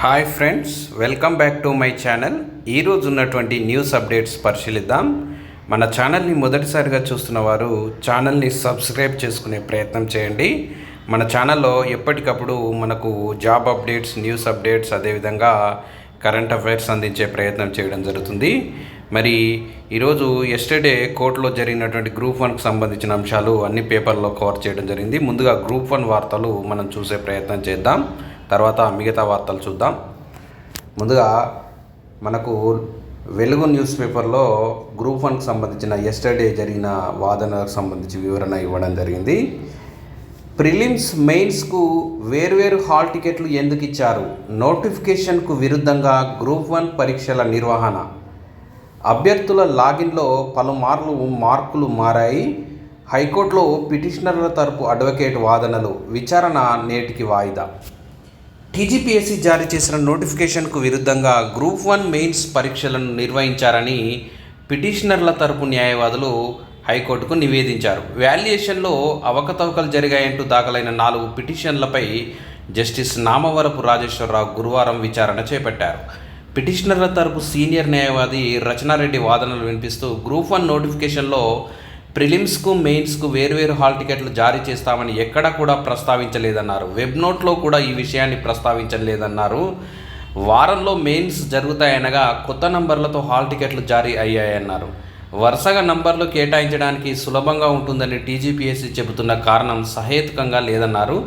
Hi friends welcome back to my channel ఈరోజు ఉన్నటువంటి news updates పరిశీలిద్దాం. మన ఛానల్ని మొదటిసారిగా చూస్తున్న వారు ఛానల్ని సబ్స్క్రైబ్ చేసుకునే ప్రయత్నం చేయండి. మన ఛానల్లో ఎప్పటికప్పుడు మనకు జాబ్ అప్డేట్స్ న్యూస్ అప్డేట్స్ అదేవిధంగా కరెంట్ అఫైర్స్ అందించే ప్రయత్నం చేయడం జరుగుతుంది. మరి ఈరోజు ఎస్టర్డే కోర్టులో జరిగినటువంటి గ్రూప్ వన్కి సంబంధించిన అంశాలు అన్ని పేపర్లో కవర్ చేయడం జరిగింది. ముందుగా గ్రూప్ వన్ వార్తలు మనం చూసే ప్రయత్నం చేద్దాం. తర్వాత మిగతా వార్తలు చూద్దాం. ముందుగా మనకు వెలుగు న్యూస్ పేపర్లో గ్రూప్ వన్కి సంబంధించిన ఎస్టర్డే జరిగిన వాదనలకు సంబంధించి వివరణ ఇవ్వడం జరిగింది. ప్రిలిమ్స్ మెయిన్స్కు వేర్వేరు హాల్ టికెట్లు ఎందుకు ఇచ్చారు? నోటిఫికేషన్కు విరుద్ధంగా గ్రూప్ వన్ పరీక్షల నిర్వహణ. అభ్యర్థుల లాగిన్లో పలుమార్లు మార్కులు మారాయి. హైకోర్టులో పిటిషనర్ల తరపు అడ్వకేట్ వాదనలు. విచారణ నేటికి వాయిదా. టీజీపీఎస్సీ జారీ చేసిన నోటిఫికేషన్కు విరుద్ధంగా గ్రూప్ వన్ మెయిన్స్ పరీక్షలను నిర్వహించారని పిటిషనర్ల తరపు న్యాయవాదులు హైకోర్టుకు నివేదించారు. వాల్యుయేషన్లో అవకతవకలు జరిగాయంటూ దాఖలైన నాలుగు పిటిషన్లపై జస్టిస్ నామవరపు రాజేశ్వరరావు గురువారం విచారణ చేపట్టారు. పిటిషనర్ల తరపు సీనియర్ న్యాయవాది రచనారెడ్డి వాదనలు వినిపిస్తూ గ్రూప్ వన్ నోటిఫికేషన్లో ప్రిలిమ్స్కు మెయిన్స్కు వేర్వేరు హాల్ టికెట్లు జారీ చేస్తామని ఎక్కడా కూడా ప్రస్తావించలేదన్నారు. వెబ్ నోట్లో కూడా ఈ విషయాన్ని ప్రస్తావించలేదన్నారు. వారంలో మెయిన్స్ జరుగుతాయనగా కొత్త నంబర్లతో హాల్ టికెట్లు జారీ అయ్యాయన్నారు. వరుసగా నంబర్లు కేటాయించడానికి సులభంగా ఉంటుందని టీజీపీఎస్సీ చెబుతున్న కారణం సహేతుకంగా లేదన్నారు.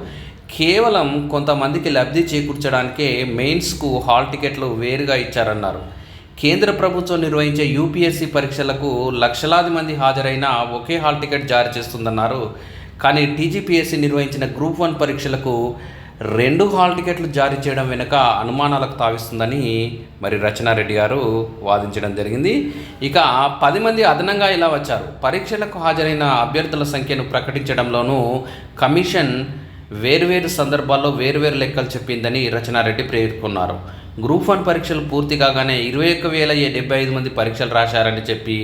కేవలం కొంతమందికి లబ్ధి చేకూర్చడానికే మెయిన్స్కు హాల్ టికెట్లు వేరుగా ఇచ్చారన్నారు. కేంద్ర ప్రభుత్వం నిర్వహించే యూపీఎస్సీ పరీక్షలకు లక్షలాది మంది హాజరైన ఒకే హాల్ టికెట్ జారీ చేస్తుందన్నారు. కానీ టీజీపీఎస్సీ నిర్వహించిన గ్రూప్ వన్ పరీక్షలకు రెండు హాల్ టికెట్లు జారీ చేయడం వెనుక అనుమానాలకు తావిస్తుందని మరి రచనారెడ్డి గారు వాదించడం జరిగింది. ఇక పది మంది అదనంగా ఇలా వచ్చారు. పరీక్షలకు హాజరైన అభ్యర్థుల సంఖ్యను ప్రకటించడంలోనూ కమిషన్ వేర్వేరు సందర్భాల్లో వేర్వేరు లెక్కలు చెప్పిందని రచనారెడ్డి పేర్కొన్నారు. గ్రూప్ వన్ పరీక్షలు పూర్తి కాగానే ఇరవై ఒక్క వేల డెబ్బై ఐదు మంది పరీక్షలు రాశారని చెప్పి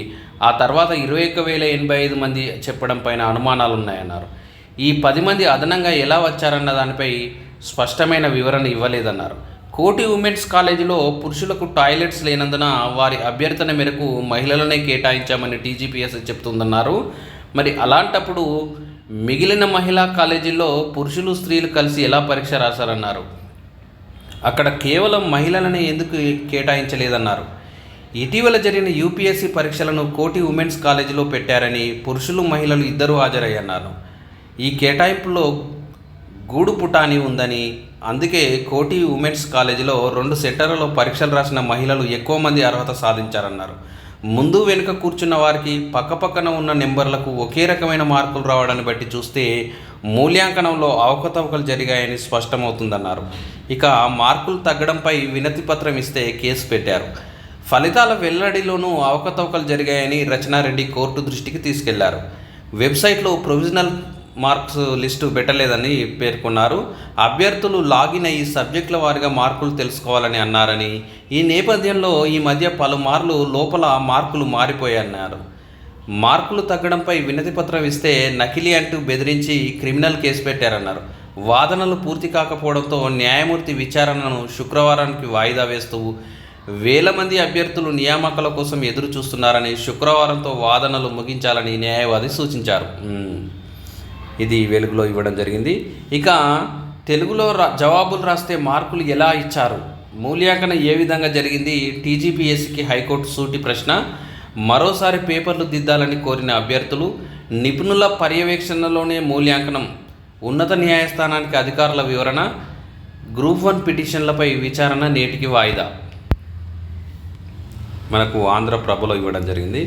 ఆ తర్వాత ఇరవై ఒక్క వేల ఎనభై ఐదు మంది చెప్పడం పైన అనుమానాలు ఉన్నాయన్నారు ఈ పది మంది అదనంగా ఎలా వచ్చారన్న దానిపై స్పష్టమైన వివరణ ఇవ్వలేదన్నారు. కోటి ఉమెన్స్ కాలేజీలో పురుషులకు టాయిలెట్స్ లేనందున వారి అభ్యర్థన మేరకు మహిళలనే కేటాయించామని టీజీపీఎస్ చెప్తుందన్నారు. మరి అలాంటప్పుడు మిగిలిన మహిళా కాలేజీల్లో పురుషులు స్త్రీలు కలిసి ఎలా పరీక్ష రాశారన్నారు? అక్కడ కేవలం మహిళలనే ఎందుకు కేటాయించలేదన్నారు. ఇటీవల జరిగిన యూపీఎస్సీ పరీక్షలను కోటి ఉమెన్స్ కాలేజీలో పెట్టారని పురుషులు మహిళలు ఇద్దరూ హాజరయ్యన్నారు. ఈ కేటాయింపులో గూడు పుటాని ఉందని అందుకే కోటి ఉమెన్స్ కాలేజీలో రెండు సెంటర్లలో పరీక్షలు రాసిన మహిళలు ఎక్కువ మంది అర్హత సాధించారన్నారు. ముందు వెనుక కూర్చున్న వారికి పక్కపక్కన ఉన్న నెంబర్లకు ఒకే రకమైన మార్కులు రావడాన్ని బట్టి చూస్తే మూల్యాంకనంలో అవకతవకలు జరిగాయని స్పష్టమవుతుందన్నారు. ఇక మార్కులు తగ్గడంపై వినతి పత్రం ఇస్తే కేసు పెట్టారు. ఫలితాల వెల్లడిలోనూ అవకతవకలు జరిగాయని రచనారెడ్డి కోర్టు దృష్టికి తీసుకెళ్ళారు. వెబ్సైట్లో ప్రొవిజనల్ మార్క్స్ లిస్టు పెట్టలేదని పేర్కొన్నారు. అభ్యర్థులు లాగిన్ అయ్యి సబ్జెక్టుల వారిగా మార్కులు తెలుసుకోవాలని అన్నారని ఈ నేపథ్యంలో ఈ మధ్య పలుమార్లు లోపల మార్కులు మారిపోయన్నారు మార్కులు తగ్గడంపై వినతిపత్రం ఇస్తే నకిలీ అంటూ బెదిరించి క్రిమినల్ కేసు పెట్టారన్నారు. వాదనలు పూర్తి కాకపోవడంతో న్యాయమూర్తి విచారణను శుక్రవారానికి వాయిదా వేస్తూ వేల మంది అభ్యర్థులు నియామకాల కోసం ఎదురు చూస్తున్నారని శుక్రవారంతో వాదనలు ముగించాలని న్యాయవాది సూచించారు. ఇది వెలుగులో ఇవ్వడం జరిగింది. ఇక తెలుగులో రా జవాబులు రాస్తే మార్కులు ఎలా ఇచ్చారు? మూల్యాంకనం ఏ విధంగా జరిగింది? టీజీపీఎస్సీకి హైకోర్టు సూటి ప్రశ్న. మరోసారి పేపర్లు దిద్దాలని కోరిన అభ్యర్థులు నిపుణుల పర్యవేక్షణలోనే మూల్యాంకనం ఉన్నత న్యాయస్థానానికి అధికారుల వివరణ గ్రూప్ వన్ పిటిషన్లపై విచారణ నేటికి వాయిదా. మనకు ఆంధ్ర ప్రభలో ఇవ్వడం జరిగింది.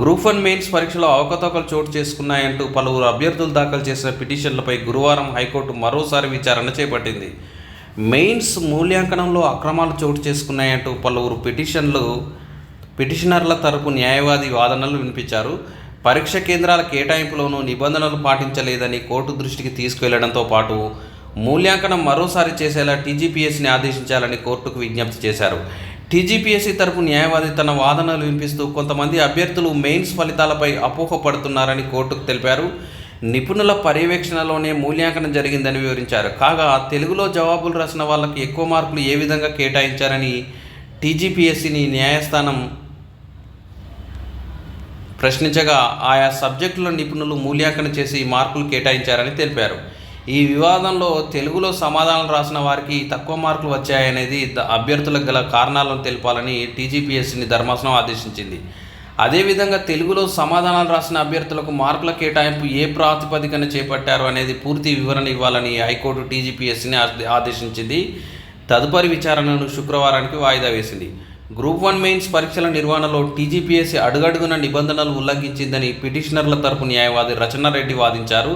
గ్రూప్ వన్ మెయిన్స్ పరీక్షలో అవకతవకలు చోటు చేసుకున్నాయంటూ పలువురు అభ్యర్థులు దాఖలు చేసిన పిటిషన్లపై గురువారం హైకోర్టు మరోసారి విచారణ చేపట్టింది. మెయిన్స్ మూల్యాంకనంలో అక్రమాలు చోటు చేసుకున్నాయంటూ పలువురు పిటిషన్లు పిటిషనర్ల తరపు న్యాయవాది వాదనలు వినిపించారు. పరీక్ష కేంద్రాల కేటాయింపులోనూ నిబంధనలు పాటించలేదని కోర్టు దృష్టికి తీసుకువెళ్ళడంతో పాటు మూల్యాంకనం మరోసారి చేసేలా టీజీపీఎస్ని ఆదేశించాలని కోర్టుకు విజ్ఞప్తి చేశారు. టీజీపీఎస్సీ తరపు న్యాయవాది తన వాదనలు వినిపిస్తూ కొంతమంది అభ్యర్థులు మెయిన్స్ ఫలితాలపై అపోహపడుతున్నారని కోర్టుకు తెలిపారు. నిపుణుల పర్యవేక్షణలోనే మూల్యాంకనం జరిగిందని వివరించారు. కాగా తెలుగులో జవాబులు రాసిన వాళ్ళకి ఎక్కువ మార్కులు ఏ విధంగా కేటాయించారని టీజీపీఎస్సీని న్యాయస్థానం ప్రశ్నించగా ఆయా సబ్జెక్టుల నిపుణులు మూల్యాంకనం చేసి మార్కులు కేటాయించారని తెలిపారు. ఈ వివాదంలో తెలుగులో సమాధానం రాసిన వారికి తక్కువ మార్కులు వచ్చాయనేది అభ్యర్థులకు గల కారణాలను తెలపాలని టీజీపీఎస్సీని ధర్మాసనం ఆదేశించింది. అదేవిధంగా తెలుగులో సమాధానాలు రాసిన అభ్యర్థులకు మార్కుల కేటాయింపు ఏ ప్రాతిపదికన చేపట్టారు అనేది పూర్తి వివరణ ఇవ్వాలని హైకోర్టు టీజీపీఎస్సీని ఆదేశించింది. తదుపరి విచారణను శుక్రవారానికి వాయిదా వేసింది. గ్రూప్ వన్ మెయిన్స్ పరీక్షల నిర్వహణలో టీజీపీఎస్సీ అడుగడుగున నిబంధనలు ఉల్లంఘించిందని పిటిషనర్ల తరపు న్యాయవాది రచనారెడ్డి వాదించారు.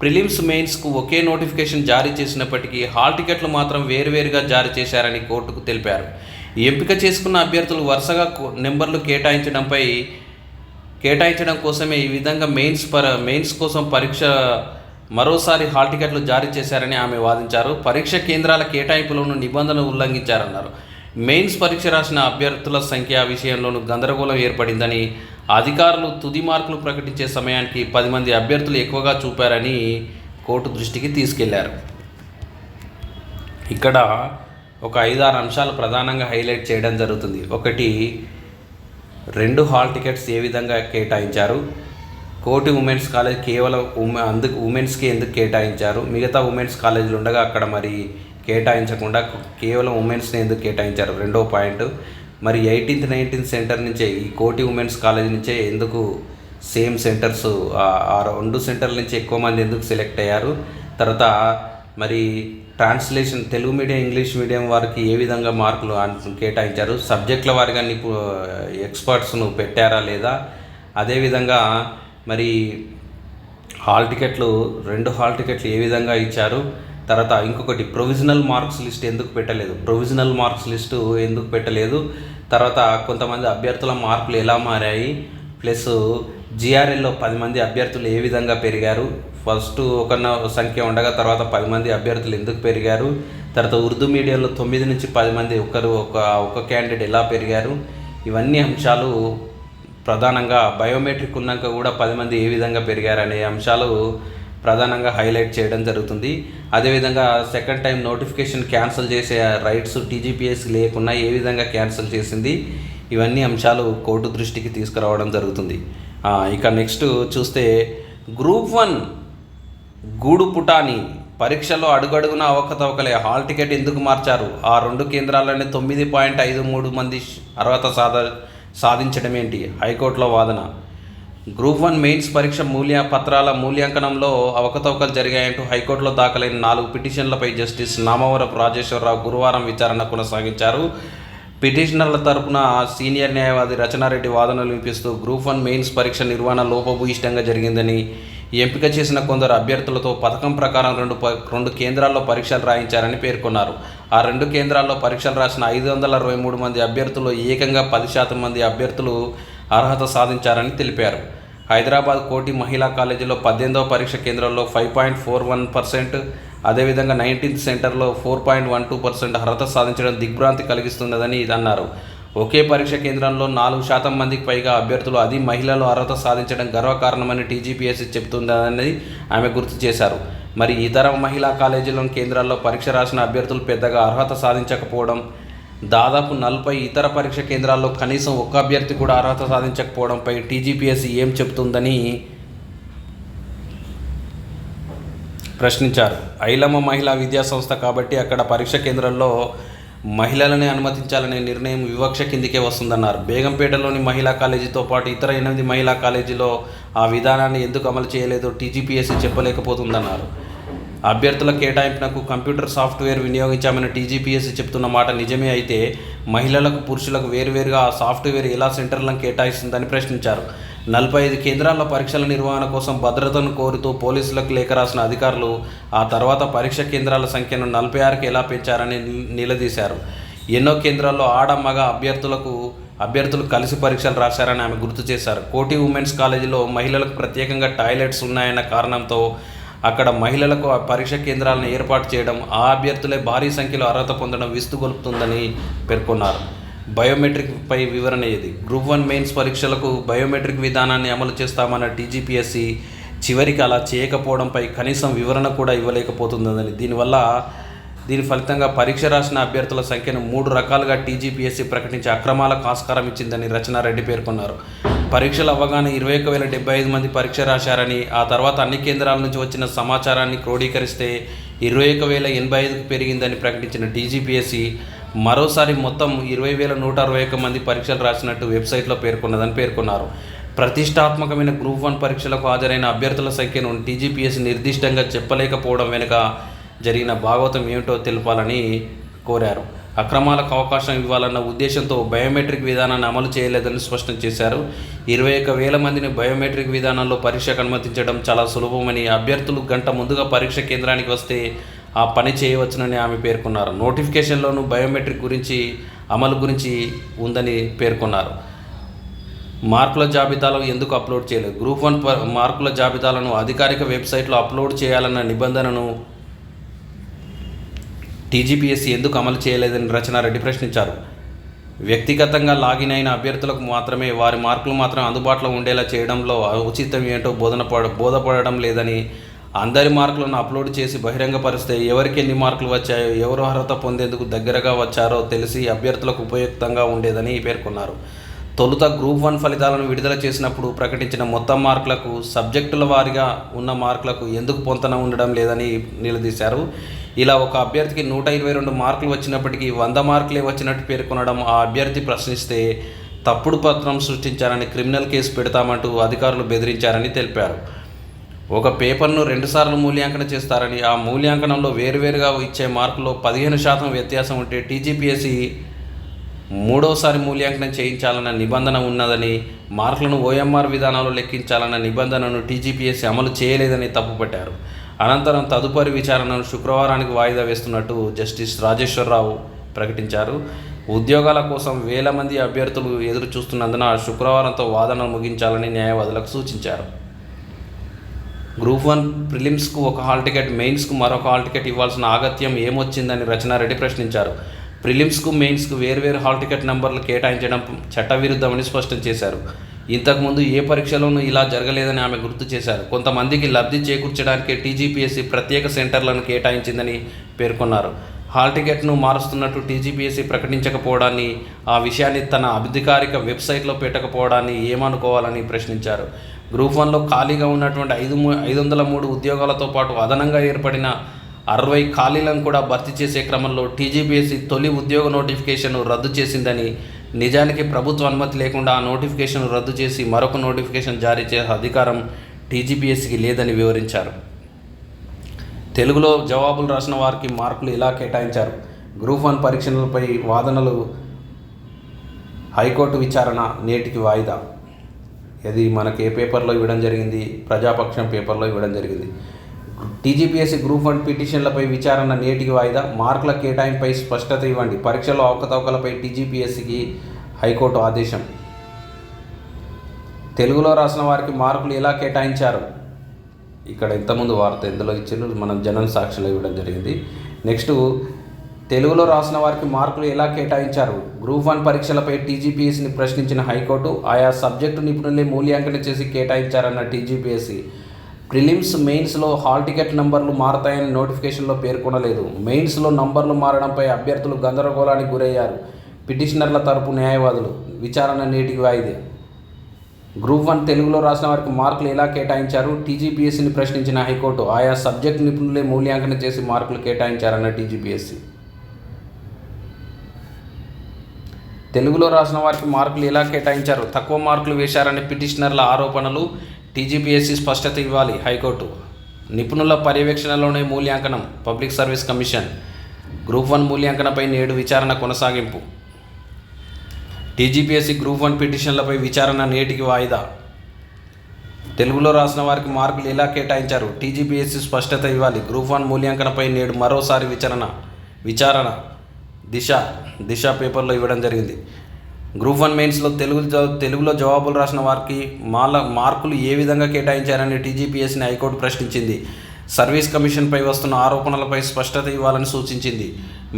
ప్రిలిమ్స్ మెయిన్స్కు ఒకే నోటిఫికేషన్ జారీ చేసినప్పటికీ హాల్ టికెట్లు మాత్రం వేరువేరుగా జారీ చేశారని కోర్టుకు తెలిపారు. ఎంపిక చేసుకున్న అభ్యర్థులు వరుసగా నెంబర్లు కేటాయించడంపై కేటాయించడం కోసమే ఈ విధంగా మెయిన్స్ పర మెయిన్స్ కోసం పరీక్ష మరోసారి హాల్ టికెట్లు జారీ చేశారని ఆమె వాదించారు. పరీక్ష కేంద్రాల కేటాయింపులను నిబంధనలు ఉల్లంఘించారన్నారు. మెయిన్స్ పరీక్ష రాసిన అభ్యర్థుల సంఖ్య విషయంలోనూ గందరగోళం ఏర్పడిందని అధికారులు తుది మార్కులు ప్రకటించే సమయానికి పది మంది అభ్యర్థులు ఎక్కువగా చూపారని కోర్టు దృష్టికి తీసుకెళ్ళారు. ఇక్కడ ఒక ఐదారు అంశాలు ప్రధానంగా హైలైట్ చేయడం జరుగుతుంది. ఒకటి రెండు హాల్ టికెట్స్ ఏ విధంగా కేటాయించారు? కోటి ఉమెన్స్ కాలేజ్ కేవలం ఉమె అందుకు ఉమెన్స్కి ఎందుకు కేటాయించారు? మిగతా ఉమెన్స్ కాలేజీలు ఉండగా అక్కడ మరి కేటాయించకుండా కేవలం ఉమెన్స్ని ఎందుకు కేటాయించారు? రెండో పాయింట్ మరి ఎయిటీన్త్ నైన్టీన్త్ సెంటర్ నుంచే ఈ కోటి ఉమెన్స్ కాలేజ్ నుంచే ఎందుకు సేమ్ సెంటర్స్ ఆ- రెండు సెంటర్ల నుంచి ఎక్కువ మంది ఎందుకు సెలెక్ట్ అయ్యారు? తర్వాత మరి translation Telugu medium English medium వారికి ఏ విధంగా మార్కులు కేటాయించారు? సబ్జెక్టుల వారిగా నిపు ఎక్స్పర్ట్స్ను పెట్టారా లేదా? అదేవిధంగా మరి హాల్ టికెట్లు రెండు హాల్ టికెట్లు ఏ విధంగా ఇచ్చారు? తర్వాత ఇంకొకటి ప్రొవిజనల్ మార్క్స్ లిస్ట్ ఎందుకు పెట్టలేదు? ప్రొవిజనల్ మార్క్స్ లిస్టు ఎందుకు పెట్టలేదు? తర్వాత కొంతమంది అభ్యర్థుల మార్కులు ఎలా మారాయి? ప్లస్ జిఆర్ఎల్లో పది మంది అభ్యర్థులు ఏ విధంగా పెరిగారు? ఫస్ట్ ఒక సంఖ్య ఉండగా తర్వాత పది మంది అభ్యర్థులు ఎందుకు పెరిగారు? తర్వాత ఉర్దూ మీడియంలో తొమ్మిది నుంచి పది మంది ఒకరు ఒక ఒక క్యాండిడేట్ ఎలా పెరిగారు? ఇవన్నీ అంశాలు ప్రధానంగా బయోమెట్రిక్ ఉన్నాక కూడా పది మంది ఏ విధంగా పెరిగారనే అంశాలు ప్రధానంగా హైలైట్ చేయడం జరుగుతుంది. అదేవిధంగా సెకండ్ టైం నోటిఫికేషన్ క్యాన్సిల్ చేసే రైట్స్ టీజీపీఎస్ లేకుండా ఏ విధంగా క్యాన్సిల్ చేసింది ఇవన్నీ అంశాలు కోర్టు దృష్టికి తీసుకురావడం జరుగుతుంది. ఇక నెక్స్ట్ చూస్తే గ్రూప్ వన్ గూడు పుటాని పరీక్షలో అడుగడుగున అవకతవకలే. హాల్ టికెట్ ఎందుకు మార్చారు? ఆ రెండు కేంద్రాలనే తొమ్మిది పాయింట్ ఐదు మూడు మంది అర్హత సాధ సాధించడం ఏంటి హైకోర్టులో వాదన. గ్రూప్ వన్ మెయిన్స్ పరీక్ష మూల్య పత్రాల మూల్యాంకనంలో అవకతవకలు జరిగాయంటూ హైకోర్టులో దాఖలైన నాలుగు పిటిషన్లపై జస్టిస్ నామవరపు రాజేశ్వరరావు గురువారం విచారణ కొనసాగించారు. పిటిషనర్ల తరపున సీనియర్ న్యాయవాది రచనారెడ్డి వాదనలు వినిపిస్తూ గ్రూప్ వన్ మెయిన్స్ పరీక్ష నిర్వహణ లోపభూయిష్టంగా జరిగిందని ఎంపిక చేసిన కొందరు అభ్యర్థులతో పథకం ప్రకారం రెండు రెండు కేంద్రాల్లో పరీక్షలు రాయించారని పేర్కొన్నారు. ఆ రెండు కేంద్రాల్లో పరీక్షలు రాసిన ఐదు వందల అరవై మూడు మంది అభ్యర్థులు ఏకంగా పది శాతం మంది అభ్యర్థులు అర్హత సాధించారని తెలిపారు. హైదరాబాద్ కోటి మహిళా కాలేజీలో పద్దెనిమిదవ పరీక్ష కేంద్రంలో five point four one percent అదేవిధంగా నైన్టీన్త్ సెంటర్లో four point one two percent అర్హత సాధించడం దిగ్భ్రాంతి కలిగిస్తున్నదని ఇది అన్నారు. ఒకే పరీక్ష కేంద్రంలో నాలుగు శాతం మందికి పైగా అభ్యర్థులు అది మహిళలు అర్హత సాధించడం గర్వకారణమని టీజీపీఎస్సీ చెబుతుందని ఆమె గుర్తు చేశారు. మరి ఇతర మహిళా కాలేజీలోని కేంద్రాల్లో పరీక్ష రాసిన అభ్యర్థులు పెద్దగా అర్హత సాధించకపోవడం దాదాపు నలభై ఇతర పరీక్ష కేంద్రాల్లో కనీసం ఒక్క అభ్యర్థి కూడా అర్హత సాధించకపోవడంపై టీజీపీఎస్సీ ఏం చెబుతుందని ప్రశ్నించారు. ఐలమ్మ మహిళా విద్యా సంస్థ కాబట్టి అక్కడ పరీక్ష కేంద్రంలో మహిళలనే అనుమతించాలనే నిర్ణయం వివక్ష కిందికే వస్తుందన్నారు. బేగంపేటలోని మహిళా కాలేజీతో పాటు ఇతర ఎనిమిది మహిళా కాలేజీలో ఆ విధానాన్ని ఎందుకు అమలు చేయలేదో టీజీపీఎస్సీ చెప్పలేకపోతుందన్నారు. అభ్యర్థుల కేటాయింపునకు కంప్యూటర్ సాఫ్ట్వేర్ వినియోగించామని టీజీపీఎస్సీ చెప్తున్న మాట నిజమే అయితే మహిళలకు పురుషులకు వేరువేరుగా ఆ సాఫ్ట్వేర్ ఎలా సెంటర్లను కేటాయిస్తుందని ప్రశ్నించారు. నలభై ఐదు కేంద్రాల్లో పరీక్షల నిర్వహణ కోసం భద్రతను కోరుతూ పోలీసులకు లేఖ రాసిన అధికారులు ఆ తర్వాత పరీక్ష కేంద్రాల సంఖ్యను నలభై ఆరుకి ఎలా పెంచారని ని- నిలదీశారు. ఎన్నో కేంద్రాల్లో ఆడ మగ అభ్యర్థులకు అభ్యర్థులు కలిసి పరీక్షలు రాశారని ఆమె గుర్తు చేశారు. కోటి ఉమెన్స్ కాలేజీలో మహిళలకు ప్రత్యేకంగా టాయిలెట్స్ ఉన్నాయన్న కారణంతో అక్కడ మహిళలకు పరీక్ష కేంద్రాలను ఏర్పాటు చేయడం ఆ అభ్యర్థులే భారీ సంఖ్యలో అర్హత పొందడం విస్తుగొలుపుతుందని పేర్కొన్నారు. బయోమెట్రిక్ పై వివరణ ఇది గ్రూప్ వన్ మెయిన్స్ పరీక్షలకు బయోమెట్రిక్ విధానాన్ని అమలు చేస్తామన్న టీజీపీఎస్సీ చివరికి అలా చేయకపోవడంపై కనీసం వివరణ కూడా ఇవ్వలేకపోతుందని దీనివల్ల దీని ఫలితంగా పరీక్ష రాసిన అభ్యర్థుల సంఖ్యను మూడు రకాలుగా టీజీపీఎస్సీ ప్రకటించి అక్రమాలకు ఆస్కారం ఇచ్చిందని రచనారెడ్డి పేర్కొన్నారు. పరీక్షలు అవ్వగానే ఇరవై ఒక వేల డెబ్బై ఐదు మంది పరీక్ష రాశారని ఆ తర్వాత అన్ని కేంద్రాల నుంచి వచ్చిన సమాచారాన్ని క్రోడీకరిస్తే ఇరవై ఒక వేల ఎనభై ఐదుకు పెరిగిందని ప్రకటించిన డీజీపీఎస్సీ మరోసారి మొత్తం ఇరవై వేల నూట అరవై ఒక్క మంది పరీక్షలు రాసినట్టు వెబ్సైట్లో పేర్కొన్నదని పేర్కొన్నారు. ప్రతిష్టాత్మకమైన గ్రూప్ వన్ పరీక్షలకు హాజరైన అభ్యర్థుల సంఖ్యను టీజీపీఎస్ నిర్దిష్టంగా చెప్పలేకపోవడం వెనుక జరిగిన భాగవతం ఏమిటో తెలపాలని కోరారు. అక్రమాలకు అవకాశం ఇవ్వాలన్న ఉద్దేశంతో బయోమెట్రిక్ విధానాన్ని అమలు చేయలేదని స్పష్టం చేశారు. ఇరవై ఒక వేల మందిని బయోమెట్రిక్ విధానంలో పరీక్షకు అనుమతించడం చాలా సులభమని అభ్యర్థులు గంట ముందుగా పరీక్ష కేంద్రానికి వస్తే ఆ పని చేయవచ్చునని ఆమె పేర్కొన్నారు. నోటిఫికేషన్లోనూ బయోమెట్రిక్ గురించి అమలు గురించి ఉందని పేర్కొన్నారు. మార్కుల జాబితాలో ఎందుకు అప్లోడ్ చేయలేదు? గ్రూప్ వన్ ప- మార్కుల జాబితాలను అధికారిక వెబ్సైట్లో అప్లోడ్ చేయాలన్న నిబంధనను టీజీపీఎస్సీ ఎందుకు అమలు చేయలేదని రచనారెడ్డి ప్రశ్నించారు. వ్యక్తిగతంగా లాగిన్ అయిన అభ్యర్థులకు మాత్రమే వారి మార్కులు మాత్రం అందుబాటులో ఉండేలా చేయడంలో ఉచితం ఏంటో బోధన పడ బోధపడడం లేదని అందరి మార్కులను అప్లోడ్ చేసి బహిరంగపరిస్తే ఎవరికి ఎన్ని మార్కులు వచ్చాయో ఎవరు అర్హత పొందేందుకు దగ్గరగా వచ్చారో తెలిసి అభ్యర్థులకు ఉపయుక్తంగా ఉండేదని పేర్కొన్నారు. తొలుత గ్రూప్ వన్ ఫలితాలను విడుదల చేసినప్పుడు ప్రకటించిన మొత్తం మార్కులకు సబ్జెక్టుల వారీగా ఉన్న మార్కులకు ఎందుకు పొంతన ఉండడం లేదని నిలదీశారు. ఇలా ఒక అభ్యర్థికి నూట ఇరవై రెండు మార్కులు వచ్చినప్పటికీ వంద మార్కులే వచ్చినట్టు పేర్కొనడం ఆ అభ్యర్థి ప్రశ్నిస్తే తప్పుడు పత్రం సృష్టించారని క్రిమినల్ కేసు పెడతామంటూ అధికారులు బెదిరించారని తెలిపారు. ఒక పేపర్ను రెండుసార్లు మూల్యాంకన చేస్తారని ఆ మూల్యాంకనంలో వేరువేరుగా ఇచ్చే మార్కులో పదిహేను శాతం వ్యత్యాసం ఉంటే టీజీపీఎస్సీ మూడోసారి మూల్యాంకనం చేయించాలన్న నిబంధన ఉన్నదని మార్కులను ఓఎంఆర్ విధానంలో లెక్కించాలన్న నిబంధనను టీజీపీఎస్ అమలు చేయలేదని తప్పుపట్టారు. అనంతరం తదుపరి విచారణను శుక్రవారానికి వాయిదా వేస్తున్నట్టు జస్టిస్ రాజేశ్వరరావు ప్రకటించారు. ఉద్యోగాల కోసం వేల మంది అభ్యర్థులు ఎదురు చూస్తున్నందున శుక్రవారంతో వాదనలు ముగించాలని న్యాయవాదులకు సూచించారు. గ్రూప్ వన్ ప్రిలిమ్స్కు ఒక హాల్ టికెట్ మెయిన్స్కు మరొక హాల్ టికెట్ ఇవ్వాల్సిన ఆగత్యం ఏమొచ్చిందని రచనారెడ్డి ప్రశ్నించారు. ప్రిలిమ్స్కు మెయిన్స్కు వేర్వేరు హాల్ టికెట్ నెంబర్లు కేటాయించడం చట్టవిరుద్ధమని స్పష్టం చేశారు. ఇంతకుముందు ఏ పరీక్షలోనూ ఇలా జరగలేదని ఆమె గుర్తు చేశారు. కొంతమందికి లబ్ధి చేకూర్చడానికి టీజీపీఎస్సీ ప్రత్యేక సెంటర్లను కేటాయించిందని పేర్కొన్నారు. హాల్ టికెట్ను మారుస్తున్నట్టు టీజీపీఎస్సీ ప్రకటించకపోవడాన్ని ఆ విషయాన్ని తన అధికారిక వెబ్సైట్లో పెట్టకపోవడాన్ని ఏమనుకోవాలని ప్రశ్నించారు. గ్రూప్ వన్లో ఖాళీగా ఉన్నటువంటి ఐదు ఐదు వందల మూడు ఉద్యోగాలతో పాటు అదనంగా ఏర్పడిన అరవై ఖాళీలను కూడా భర్తీ చేసే క్రమంలో టీజీపీఎస్సీ తొలి ఉద్యోగ నోటిఫికేషన్ రద్దు చేసిందని నిజానికి ప్రభుత్వ అనుమతి లేకుండా ఆ నోటిఫికేషన్ రద్దు చేసి మరొక నోటిఫికేషన్ జారీ చేసే అధికారం టీజీపీఎస్సీకి లేదని వివరించారు. తెలుగులో జవాబులు రాసిన వారికి మార్కులు ఇలా కేటాయించారు. గ్రూప్ వన్ పరీక్షలపై వాదనలు హైకోర్టు విచారణ నేటికి వాయిదా. ఇది మనకి ఏ పేపర్లో ఇవ్వడం జరిగింది? ప్రజాపక్షం పేపర్లో ఇవ్వడం జరిగింది. టీజీపీఎస్సీ గ్రూప్ వన్ పిటిషన్లపై విచారణ నేటికి వాయిదా. మార్కుల కేటాయింపై స్పష్టత ఇవ్వండి. పరీక్షలో అవకతవకలపై టీజీపీఎస్సీకి హైకోర్టు ఆదేశం. తెలుగులో రాసిన వారికి మార్కులు ఎలా కేటాయించారు? ఇక్కడ ఇంతకుముందు వార్త ఎందులో ఇచ్చారు మనం జనం సాక్షిలో ఇవ్వడం జరిగింది. నెక్స్ట్ తెలుగులో రాసిన వారికి మార్కులు ఎలా కేటాయించారు? గ్రూప్ వన్ పరీక్షలపై టీజీపీఎస్సీని ప్రశ్నించిన హైకోర్టు ఆయా సబ్జెక్టు నిపుణులే మూల్యాంకనం చేసి కేటాయించారన్న టీజీపీఎస్సీ ప్రిలిమ్స్ మెయిన్స్లో హాల్ టికెట్ నంబర్లు మారతాయని నోటిఫికేషన్లో పేర్కొనలేదు. మెయిన్స్లో నంబర్లు మారడంపై అభ్యర్థులు గందరగోళానికి గురయ్యారు. పిటిషనర్ల తరపు న్యాయవాదులు. విచారణ నేటికి వాయిదే. గ్రూప్ వన్ తెలుగులో రాసిన వారికి మార్కులు ఎలా కేటాయించారు? టీజీపీఎస్సీని ప్రశ్నించిన హైకోర్టు. ఆయా సబ్జెక్ట్ నిపుణులే మూల్యాంకనం చేసి మార్కులు కేటాయించారన్న టీజీపీఎస్సీ. తెలుగులో రాసిన వారికి మార్కులు ఎలా కేటాయించారు? తక్కువ మార్కులు వేశారని పిటిషనర్ల ఆరోపణలు. టీజీపీఎస్సీ స్పష్టత ఇవ్వాలి హైకోర్టు. నిపుణుల పర్యవేక్షణలోనే మూల్యాంకనం public service commission group one మూల్యాంకనపై నేడు విచారణ కొనసాగింపు. టీజీపీఎస్సీ గ్రూప్ వన్ పిటిషన్లపై విచారణ నేటికి వాయిదా. తెలుగులో రాసిన వారికి మార్కులు ఎలా కేటాయించారు? టీజీపీఎస్సీ స్పష్టత ఇవ్వాలి. గ్రూప్ వన్ మూల్యాంకనపై నేడు మరోసారి విచారణ విచారణ దిశ దిశ పేపర్లో ఇవ్వడం జరిగింది. గ్రూప్ వన్ మెయిన్స్లో తెలుగు తెలుగులో జవాబులు రాసిన వారికి మాల మార్కులు ఏ విధంగా కేటాయించారని టీజీపీఎస్సీని హైకోర్టు ప్రశ్నించింది. సర్వీస్ కమిషన్పై వస్తున్న ఆరోపణలపై స్పష్టత ఇవ్వాలని సూచించింది.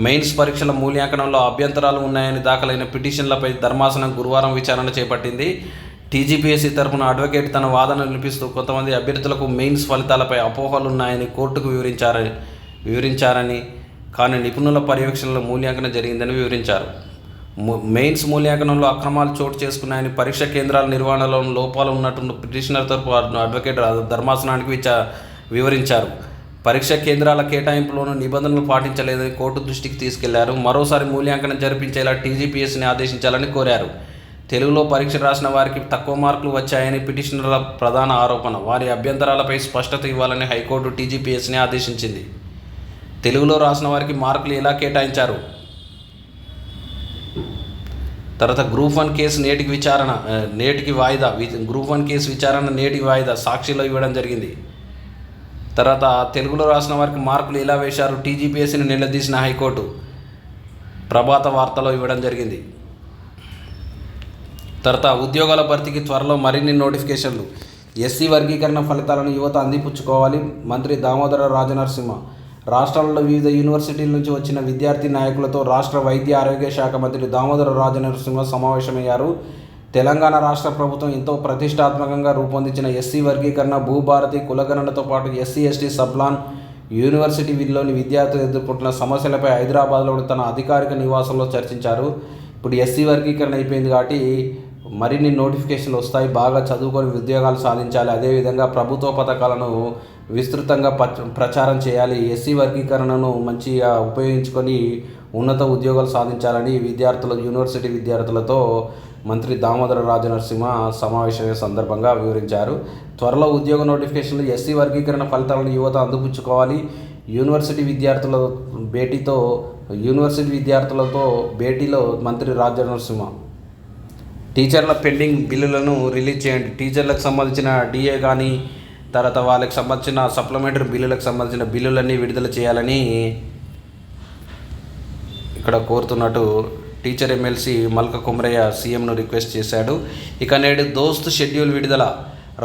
మెయిన్స్ పరీక్షల మూల్యాంకనంలో అభ్యంతరాలు ఉన్నాయని దాఖలైన పిటిషన్లపై ధర్మాసనం గురువారం విచారణ చేపట్టింది. టీజీపీఎస్సీ తరపున అడ్వకేట్ తన వాదన వినిపిస్తూ కొంతమంది అభ్యర్థులకు మెయిన్స్ ఫలితాలపై అపోహలున్నాయని కోర్టుకు వివరించారని వివరించారని కానీ నిపుణుల పర్యవేక్షణలో మూల్యాంకనం జరిగిందని వివరించారు. మెయిన్స్ మూల్యాంకనంలో అక్రమాలు చోటు చేసుకున్నాయని పరీక్ష కేంద్రాల నిర్వహణలో లోపాలు ఉన్నట్టు పిటిషనర్ తరపు అడ్వకేట్ ధర్మాసనానికి విచా వివరించారు. పరీక్ష కేంద్రాల కేటాయింపులోనూ నిబంధనలు పాటించలేదని కోర్టు దృష్టికి తీసుకెళ్ళారు. మరోసారి మూల్యాంకనం జరిపించేలా టీజీపీఎస్ని ఆదేశించాలని కోరారు. తెలుగులో పరీక్ష రాసిన వారికి తక్కువ మార్కులు వచ్చాయని పిటిషనర్ల ప్రధాన ఆరోపణ. వారి అభ్యంతరాలపై స్పష్టత ఇవ్వాలని హైకోర్టు టీజీపీఎస్ని ఆదేశించింది. తెలుగులో రాసిన వారికి మార్కులు ఎలా కేటాయించారు? తర్వాత గ్రూప్ వన్ కేసు నేటికి విచారణ నేటికి వాయిదా గ్రూప్ వన్ కేసు విచారణ నేటికి వాయిదా సాక్షిలో ఇవ్వడం జరిగింది. తర్వాత తెలుగులో రాసిన వారికి మార్కులు ఇలా వేశారు టీజీపీఎస్సీని నిలదీసిన హైకోర్టు ప్రభాత వార్తలో ఇవ్వడం జరిగింది. తర్వాత ఉద్యోగాల భర్తీకి త్వరలో మరిన్ని నోటిఫికేషన్లు. ఎస్సీ వర్గీకరణ ఫలితాలను యువత అందిపుచ్చుకోవాలి. మంత్రి దామోదర రాజనరసింహ రాష్ట్రాలలో వివిధ యూనివర్సిటీల నుంచి వచ్చిన విద్యార్థి నాయకులతో రాష్ట్ర వైద్య ఆరోగ్య శాఖ మంత్రి దామోదర రాజనరసింహ సమావేశమయ్యారు. తెలంగాణ రాష్ట్ర ప్రభుత్వం ఎంతో ప్రతిష్టాత్మకంగా రూపొందించిన ఎస్సీ వర్గీకరణ భూభారతి కులగణనతో పాటు SC ST sub plan university విధిలోని విద్యార్థులు ఎదుర్కొంటున్న సమస్యలపై హైదరాబాద్లో తన అధికారిక నివాసంలో చర్చించారు. ఇప్పుడు ఎస్సీ వర్గీకరణ అయిపోయింది కాబట్టి మరిన్ని నోటిఫికేషన్లు వస్తాయి. బాగా చదువుకొని ఉద్యోగాలు సాధించాలి. అదేవిధంగా ప్రభుత్వ పథకాలను విస్తృతంగా పచ- ప్రచారం చేయాలి. ఎస్సీ వర్గీకరణను మంచిగా ఉపయోగించుకొని ఉన్నత ఉద్యోగాలు సాధించాలని విద్యార్థుల యూనివర్సిటీ విద్యార్థులతో మంత్రి దామోదర రాజనరసింహ సమావేశమైన సందర్భంగా వివరించారు. త్వరలో ఉద్యోగ నోటిఫికేషన్లు ఎస్సీ వర్గీకరణ ఫలితాలను యువత అందిపుచ్చుకోవాలి. యూనివర్సిటీ విద్యార్థుల భేటీతో యూనివర్సిటీ విద్యార్థులతో భేటీలో మంత్రి రాజనరసింహ. టీచర్ల పెండింగ్ బిల్లులను రిలీజ్ చేయండి. టీచర్లకు సంబంధించిన డిఏ కానీ తర్వాత వాళ్ళకి సంబంధించిన సప్లిమెంటరీ బిల్లులకు సంబంధించిన బిల్లులన్నీ విడుదల చేయాలని ఇక్కడ కోరుతున్నట్టు టీచర్ ఎమ్మెల్సీ మల్క కుమరయ్య సీఎంను రిక్వెస్ట్ చేశాడు. ఇక నేడు దోస్త్ షెడ్యూల్ విడుదల.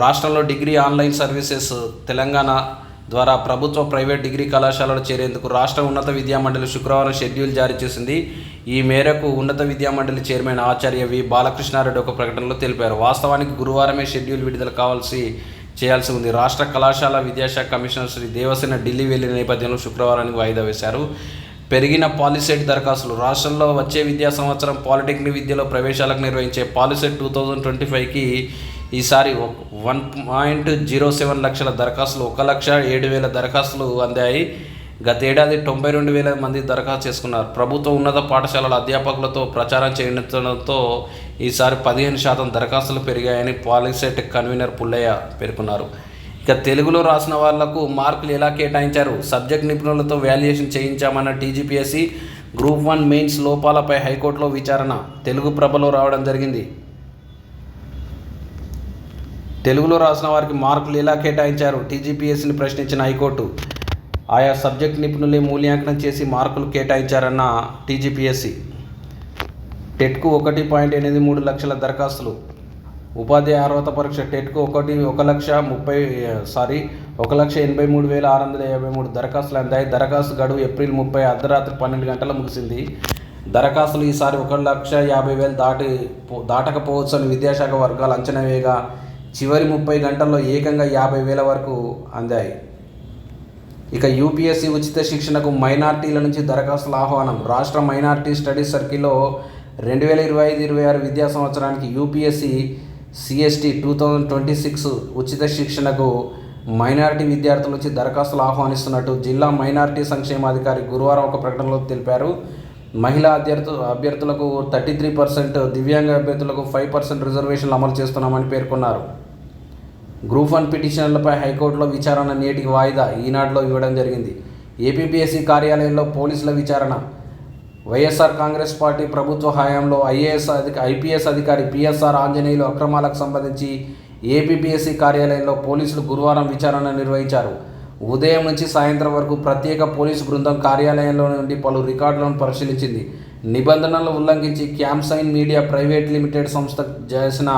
రాష్ట్రంలో డిగ్రీ ఆన్లైన్ సర్వీసెస్ తెలంగాణ ద్వారా ప్రభుత్వ ప్రైవేట్ డిగ్రీ కళాశాలలో చేరేందుకు రాష్ట్ర ఉన్నత విద్యామండలి శుక్రవారం షెడ్యూల్ జారీ చేసింది. ఈ మేరకు ఉన్నత విద్యామండలి చైర్మన్ ఆచార్య వి బాలకృష్ణారెడ్డి ఒక ప్రకటనలో తెలిపారు. వాస్తవానికి గురువారమే షెడ్యూల్ విడుదల కావాల్సి చేయాల్సి ఉంది రాష్ట్ర కళాశాల విద్యాశాఖ కమిషనర్ శ్రీ దేవసేన ఢిల్లీ వెళ్ళిన నేపథ్యంలో శుక్రవారానికి వాయిదా వేశారు. పెరిగిన పాలిసెట్ దరఖాస్తులు. రాష్ట్రంలో వచ్చే విద్యా సంవత్సరం పాలిటెక్నిక్ విద్యలో ప్రవేశాలకు నిర్వహించే పాలిసెట్ టూ థౌజండ్ ట్వంటీ ఫైవ్కి ఈసారి వన్ పాయింట్ జీరో సెవెన్ లక్షల దరఖాస్తులు ఒక లక్ష ఏడు వేల దరఖాస్తులు అందాయి. గతేడాది తొంభై రెండు వేల మంది దరఖాస్తు చేసుకున్నారు. ప్రభుత్వ ఉన్నత పాఠశాలల అధ్యాపకులతో ప్రచారం చేయడంతో ఈసారి పదిహేను శాతం దరఖాస్తులు పెరిగాయని పాలిసెట్ కన్వీనర్ పుల్లయ్య పేర్కొన్నారు. ఇక తెలుగులో రాసిన వాళ్ళకు మార్కులు ఎలా కేటాయించారు? సబ్జెక్ట్ నిపుణులతో వాల్యుయేషన్ చేయించామన్న టీజీపీఎస్సీ గ్రూప్ వన్ మెయిన్స్ లోపాలపై హైకోర్టులో విచారణ. తెలుగు ప్రభలో రావడం జరిగింది. తెలుగులో రాసిన వారికి మార్కులు ఎలా కేటాయించారు? టీజీపీఎస్సీని ప్రశ్నించిన హైకోర్టు. ఆయా సబ్జెక్ట్ నిపుణులే మూల్యాంకనం చేసి మార్కులు కేటాయించారన్న టీజీపీఎస్సీ. టెట్కు ఒకటి పాయింట్ ఎనిమిది మూడు లక్షల దరఖాస్తులు. ఉపాధ్యాయ అర్హత పరీక్ష టెట్కు ఒకటి ఒక లక్ష ముప్పై సారీ ఒక లక్ష ఎనభై మూడు వేల ఆరు వందల యాభై మూడు దరఖాస్తులు అందాయి. దరఖాస్తు గడువు ఏప్రిల్ ముప్పై అర్ధరాత్రి పన్నెండు గంటల ముగిసింది. దరఖాస్తులు ఈసారి ఒక లక్ష యాభై వేలు దాటి పో- దాటకపోవచ్చు అని విద్యాశాఖ వర్గాలు అంచనా వేయగా చివరి ముప్పై గంటల్లో ఏకంగా యాభై వేల వరకు అందాయి. ఇక యూపీఎస్సీ ఉచిత శిక్షణకు మైనార్టీల నుంచి దరఖాస్తుల ఆహ్వానం. రాష్ట్ర మైనార్టీ స్టడీస్ సర్కిల్లో రెండు వేల ఇరవై ఐదు ఇరవై ఆరు విద్యా సంవత్సరానికి యూపీఎస్సీ సిఎస్టీ టూ థౌజండ్ ట్వంటీ సిక్స్ ఉచిత శిక్షణకు మైనారిటీ విద్యార్థుల నుంచి దరఖాస్తులు ఆహ్వానిస్తున్నట్టు జిల్లా మైనారిటీ సంక్షేమాధికారి గురువారం ఒక ప్రకటనలో తెలిపారు. మహిళా అభ్యర్థు అభ్యర్థులకు థర్టీ త్రీ పర్సెంట్ దివ్యాంగ అభ్యర్థులకు ఫైవ్ పర్సెంట్ రిజర్వేషన్లు అమలు చేస్తున్నామని పేర్కొన్నారు. గ్రూప్ వన్ పిటిషన్లపై హైకోర్టులో విచారణ నేటికి వాయిదా ఈనాడులో ఇవ్వడం జరిగింది. ఏపీపీఎస్సీ కార్యాలయంలో పోలీసుల విచారణ వైఎస్ఆర్ కాంగ్రెస్ పార్టీ ప్రభుత్వ హయాంలో ఐఏఎస్ అధిక ఐపీఎస్ అధికారి పిఎస్ఆర్ ఆంజనేయులు అక్రమాలకు సంబంధించి ఏపీపీఎస్సీ కార్యాలయంలో పోలీసులు గురువారం విచారణ నిర్వహించారు. ఉదయం నుంచి సాయంత్రం వరకు ప్రత్యేక పోలీసు బృందం కార్యాలయంలో నుండి పలు రికార్డులను పరిశీలించింది. నిబంధనలు ఉల్లంఘించి క్యాంప్సైన్ మీడియా ప్రైవేట్ లిమిటెడ్ సంస్థ చేసిన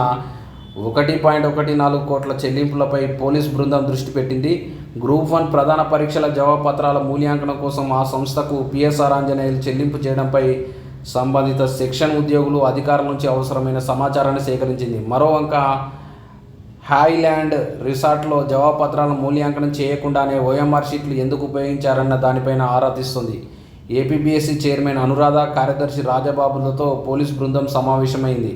ఒకటి పాయింట్ ఒకటి నాలుగు కోట్ల చెల్లింపులపై పోలీస్ బృందం దృష్టి పెట్టింది. గ్రూప్ వన్ ప్రధాన పరీక్షల జవాబుపత్రాల మూల్యాంకనం కోసం ఆ సంస్థకు పిఎస్ఆర్ ఆంజనేయులు చెల్లింపు చేయడంపై సంబంధిత సెక్షన్ ఉద్యోగులు అధికారుల నుంచి అవసరమైన సమాచారాన్ని సేకరించింది. మరో వంక హాయ్ల్యాండ్ రిసార్ట్లో జవాబుపత్రాలను మూల్యాంకనం చేయకుండానే ఓఎంఆర్ షీట్లు ఎందుకు ఉపయోగించారన్న దానిపైన ఆరా తీస్తుంది. ఏపీబీఎస్సీ చైర్మన్ అనురాధ కార్యదర్శి రాజబాబులతో పోలీస్ బృందం సమావేశమైంది.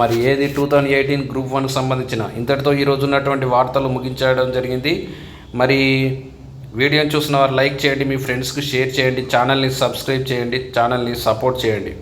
మరి ఏది టూ థౌజండ్ ఎయిటీన్ గ్రూప్ వన్కి సంబంధించిన? ఇంతటితో ఈరోజు ఉన్నటువంటి వార్తలు ముగించడం జరిగింది. మరి వీడియోని చూసిన వారు లైక్ చేయండి మీ ఫ్రెండ్స్కి షేర్ చేయండి ఛానల్ని సబ్స్క్రైబ్ చేయండి ఛానల్ని సపోర్ట్ చేయండి.